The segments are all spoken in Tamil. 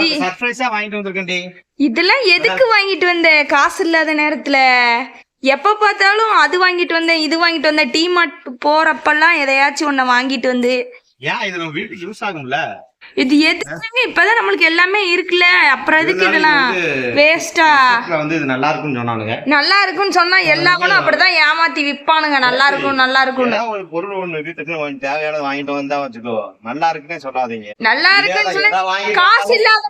இது சர்ப்ரைஸா வாங்கிட்டு வந்திருக்கேன்டி இதெல்லாம் எதுக்கு வாங்கிட்டு வந்த? காசு இல்லாத நேரத்துல. எப்ப பார்த்தாலும் அது வாங்கிட்டு வந்தேன் இது வாங்கிட்டு வந்தேன். டீ மார்ட் போறப்பெல்லாம் எதையாச்சும் ஒன்ன வாங்கிட்டு வந்து. ஏன் இது நம்ம வீட்டுக்கு யூஸ் ஆகும்ல? இது எதுக்குங்க? இப்பதான் நம்மளுக்கு எல்லாமே இருக்குல்ல. அப்புறம் எதுக்கு இதெல்லாம் வேஸ்டா வந்து இது நல்லா இருக்கும்னு சொன்னானுங்க. நல்லா இருக்குன்னு சொன்னா எல்லாமே அப்படிதான் ஏமாத்தி விப்பானுங்க. நல்லா இருக்கும் நல்லா இருக்கும்னு. ஏதாவது ஒரு பொருள் ஒண்ணு வீட்டுக்கு தேவையானது வாங்கிட்டு வந்தா வச்சுக்கோ. நல்லா இருக்குன்னே சொல்லாதீங்க. நல்லா இருக்குன்னு வாங்கி- காசு இல்லாத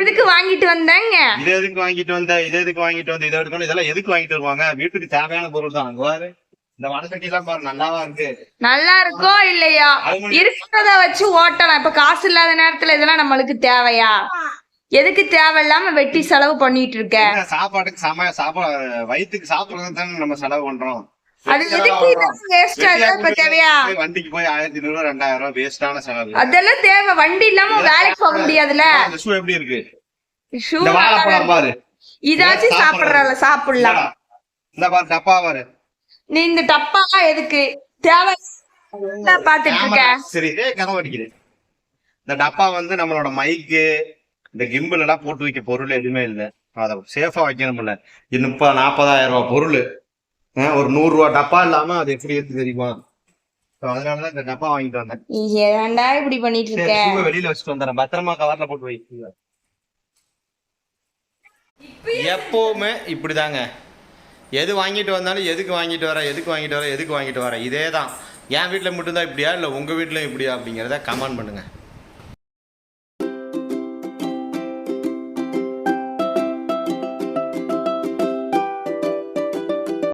எதுக்கு வாங்கிட்டு வந்தேங்க? இது எதுக்கு வாங்கிட்டு வந்த இது எதுக்கு வாங்கிட்டு வந்த இதை எடுக்கணும் இதெல்லாம் எதுக்கு வாங்கிட்டு வருவாங்க? வீட்டுக்கு தேவையான பொருள் தான். அங்க இந்த வடசட்டி எல்லாம் பாரு நல்லாவா இருக்கு. நல்லா இருக்கோ இல்லையா இருக்கிறத வச்சு ஓட்டலாம். இப்ப காசு இல்லாத நேரத்துல இதெல்லாம் நம்மளுக்கு தேவையா? எதுக்கு தேவையில்லாம வெட்டி செலவு பண்ணிட்டு இருக்க என்ன சாப்பாட்டுக்கு சம சாப்பாடு வயிற்றுக்கு சாப்பிடுறது தானே நம்ம செலவு பண்றோம். அது எதுக்கு வேஸ்டா இப்ப தேவையா? வண்டிக்கு போய் ஆயிரத்தி ஐநூறு ரெண்டாயிரம் ரூபாய் வேஸ்டான செலவு. அதெல்லாம் தேவை. வண்டி இல்லாம வேலைக்கு போக முடியாதுல இந்த ஷூ எப்படி இருக்கு? ஷூ இதாச்சும் சாப்பிடுறல சாப்பிடலாம். இந்த பாரு டப்பா பாரு. நீ இந்த டப்பா எதுக்கு? தேவை பாத்துட்டு இருக்க? சரி இந்த டப்பா வந்து நம்மளோட மைக்கு இந்த கிம்பிள் எல்லாம் போட்டு வைக்க பொருள் எதுவுமே இல்லை. அதை சேஃபா வைக்கணும்ல இது முப்பது நாற்பதாயிரம் ரூபாய் பொருள். ஒரு நூறு ரூபாய் டப்பா இல்லாம அது எப்படி இருக்கு தெரியுமா? So, அதனாலதான் இந்த டப்பா வாங்கிட்டு வந்தேன். ஏன்டா இப்படி பண்ணிட்டு இருக்க? வெளியில வச்சுட்டு வந்துடுறேன். பத்திரமா கவர்ல போட்டு வை. எப்பவுமே இப்படிதாங்க. எது வாங்கிட்டு வந்தாலும் எதுக்கு வாங்கிட்டு வர எதுக்கு வாங்கிட்டு வர எதுக்கு வாங்கிட்டு வர? இதே தான் என் வீட்டில் மட்டும்தான் இப்படியா? இல்லை உங்கள் வீட்டிலையும் இப்படியா அப்படிங்கிறத கமெண்ட் பண்ணுங்கள்